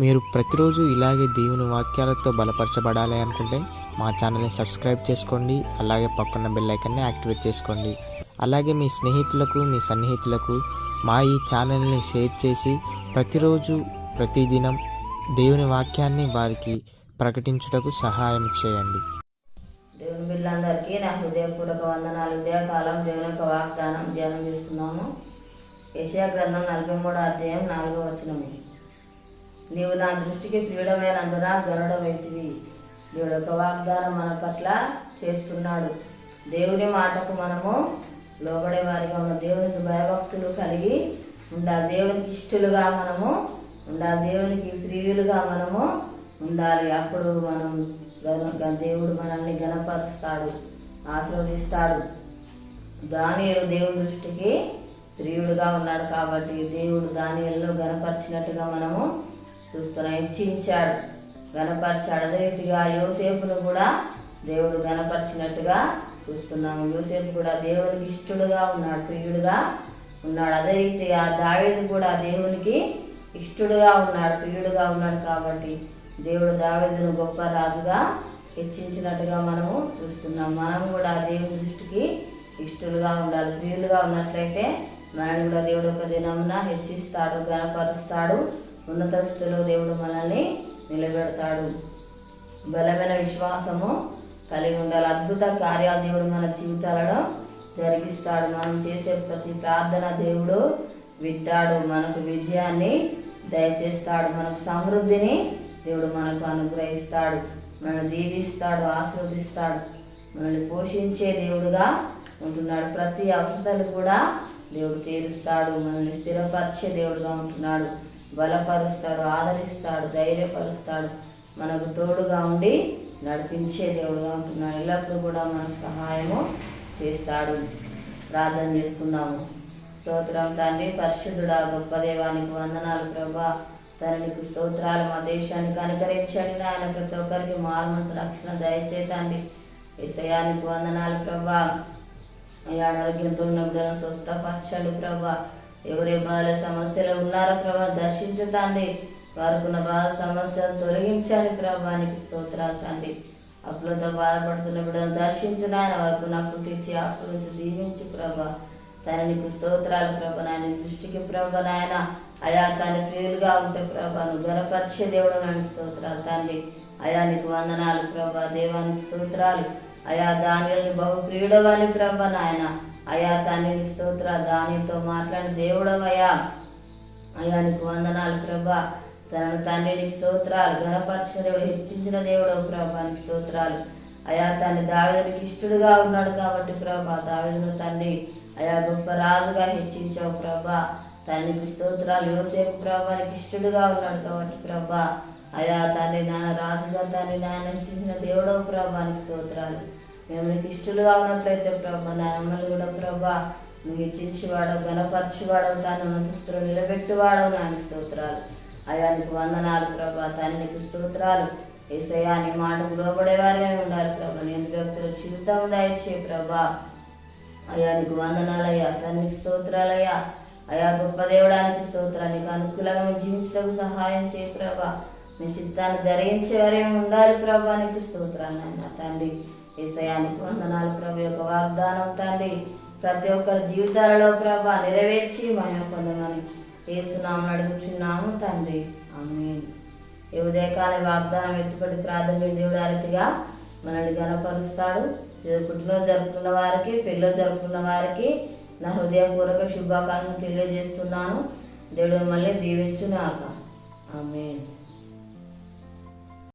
మీరు ప్రతిరోజు ఇలాగే దేవుని వాక్యాలతో బలపరచబడాలి అనుకుంటే మా ఛానల్ని సబ్స్క్రైబ్ చేసుకోండి అలాగే పక్కన బెల్ ఐకన్ని యాక్టివేట్ చేసుకోండి. అలాగే మీ స్నేహితులకు మీ సన్నిహితులకు మా ఈ ఛానల్ని షేర్ చేసి ప్రతిరోజు ప్రతిదినం దేవుని వాక్యాన్ని వారికి ప్రకటించుటకు సహాయం చేయండి. దేవుని బిడ్డలందరికీ నా హృదయపూర్వక వందనాలు. ఉదయకాలం దేవుని యొక్క వాగ్దానం ధ్యానం చేస్తున్నాము. యెషయా గ్రంథం నలభై మూడో అధ్యాయం నాలుగో వచనము. నీవు నా దృష్టికి ప్రియుడమైనందున గరుడవైతివి దేవుడు ఒక వాగ్దానం మన పట్ల చేస్తున్నాడు. దేవుని మాటకు మనము లోబడే వారిగా ఉన్న దేవునికి భయభక్తులు కలిగి ఉండాలి దేవునికి ఇష్టలుగా మనము ఉండాలి దేవునికి ప్రియులుగా మనము ఉండాలి. అప్పుడు మనం గ- దేవుడు మనల్ని గణపరుస్తాడు ఆశీర్వదిస్తాడు. దానియలు దేవుని దృష్టికి ప్రియుడుగా ఉన్నాడు కాబట్టి దేవుడు దానియల్లో గణపరిచినట్టుగా మనము చూస్తున్నా హెచ్చించాడు గణపరిచాడు అదే రీతిగా యోసేపును కూడా దేవుడు గణపరిచినట్టుగా చూస్తున్నాము. యోసేపు కూడా దేవునికి ఇష్టడుగా ఉన్నాడు ప్రియుడుగా ఉన్నాడు. అదే రీతిగా దావేది కూడా దేవునికి ఇష్టడుగా ఉన్నాడు ప్రియుడుగా ఉన్నాడు కాబట్టి దేవుడు దావేదును గొప్ప రాజుగా హెచ్చించినట్టుగా మనము చూస్తున్నాం. మనం కూడా దేవుని దృష్టికి ఇష్టలుగా ఉండాలి ప్రియులుగా ఉన్నట్లయితే మనల్ని కూడా దేవుడు ఒక దినమున హెచ్చిస్తాడు గణపరుస్తాడు ఉన్నత స్థితిలో దేవుడు మనల్ని నిలబెడతాడు. బలమైన విశ్వాసము కలిగి ఉండాలి. అద్భుత కార్యాలు దేవుడు మన జీవితాలలో జరిగిస్తాడు. మనం చేసే ప్రతి ప్రార్థన దేవుడు వింటాడు. మనకు విజయాన్ని దయచేస్తాడు. మనకు సమృద్ధిని దేవుడు మనకు అనుగ్రహిస్తాడు. మనల్ని దీవిస్తాడు ఆశీర్వదిస్తాడు. మనల్ని పోషించే దేవుడుగా ఉంటున్నాడు. ప్రతి అవసరాలు కూడా దేవుడు తీరుస్తాడు. మనల్ని స్థిరపరిచే దేవుడుగా ఉంటున్నాడు. బలపరుస్తాడు ఆదరిస్తాడు ధైర్యపరుస్తాడు మనకు తోడుగా ఉండి నడిపించే దేవుడుగా ఉంటున్నాడు. ఎల్లప్పుడూ కూడా మనకు సహాయము చేస్తాడు. ప్రార్థన చేసుకుందాము. స్తోత్రం తండ్రి పరిశుద్ధుడా గొప్ప దేవానికి వందనాలు ప్రభా. తండ్రికి స్తోత్రాలు మా దేశానికి అనుకరించండి నాయన. ప్రతి ఒక్కరికి మారుమనసు రక్షణ దయచేతండి విషయానికి వందనాలు ప్రభా. ఈ అనారోగ్యంతో ఉన్న బిడ్డలను స్వస్థపరచండి ప్రభా. ఎవరే బాధ సమస్యలు ఉన్నారో ప్రభా దర్శించుతండి వారికి బాల సమస్యలు తొలగించండి ప్రభానికి స్తోత్రాలు తండ్రి. అప్పులతో బాధపడుతున్న బిడ్డను దర్శించిన నాయన వారికి నప్పులు తెచ్చి ఆశ్రయించి దీవించి ప్రభా. తన స్తోత్రాలు ప్రభ నాయన దృష్టికి ప్రభ నాయన. అయా తన ప్రియులుగా ఉంటే ప్రభాను గనపరిచే దేవుడు నాయన స్తోత్రాలు తండ్రి. అయా నీకు వందనాలు ప్రభా దేవానికి స్తోత్రాలు. అయా దానిని బహు ప్రియుడవాలి ప్రభ నాయన. అయా తండ్రి నీకు స్తోత్రాలు దానితో మాట్లాడిన దేవుడవయ్యా. అయ్యా నీకు వందనాలు ప్రభా. తనను తండ్రి నీకు స్తోత్రాలు ఘనపరిచిన దేవుడు హెచ్చించిన దేవుడు ప్రభా నీకు స్తోత్రాలు. అయా తండ్రి దావేదునికి ఇష్టడుగా ఉన్నాడు కాబట్టి ప్రభా దావేదును తండ్రి అయా గొప్ప రాజుగా హెచ్చించావు ప్రభా. తనకి స్తోత్రాలు యోసేపు ప్రభానికి ఇష్టడుగా ఉన్నాడు కాబట్టి ప్రభా. అయా తండ్రి నాన్న రాజుగా తండ్రి నాన్న హెచ్చించిన దేవుడవు ప్రభానికి స్తోత్రాలు. మేము నీకు ఇష్టలుగా ఉన్నట్లయితే ప్రభా నాయనమ్మలు కూడా ప్రభా నువ్వు హెచ్చించేవాడవు గణపరచువాడవు తాను ఉన్నతస్తులు నిలబెట్టువాడవు నాని స్తోత్రాలు. అయానికి వందనాలు ప్రభా తాను నీకు స్తోత్రాలు. ఏసయ్యా నీ మాటకు లోపడేవారే ఉండాలి ప్రభా నీ ఎందుకు వ్యక్తుల జీవితం దయచే ప్రభా. అయ్యా వందనాలయ్యా తనకి స్తోత్రాలయ్యా అయా గొప్ప దేవుడానికి స్తోత్రానికి అనుకూలంగా మేము జీవించటకు సహాయం చేయ ప్రభా. నీ చిత్తాన్ని ధరించేవారే ఉండాలి ప్రభా నీకు స్తోత్రాలు నాయన. తండ్రి ఏసయానికి వందనాలు ప్రభు యొక్క వాగ్దానం తండ్రి. ప్రతి ఒక్కరి జీవితాలలో ప్రభా నెరవేర్చి మహిమ పొందమని ఏసునామం అడుగుచున్నాము తండ్రి. ఆమె ఈ ఉదయకాల వాగ్దానం ఎత్తుపడి ప్రాథమిక దేవుడు అరతిగా మనల్ని గనపరుస్తాడు పుట్టినరోజు జరుపుకున్న వారికి పిల్లలు జరుపుకున్న వారికి నా హృదయపూర్వక శుభాకాంక్షలు తెలియజేస్తున్నాను. దేవుడు మళ్ళీ దీవించునాక ఆమె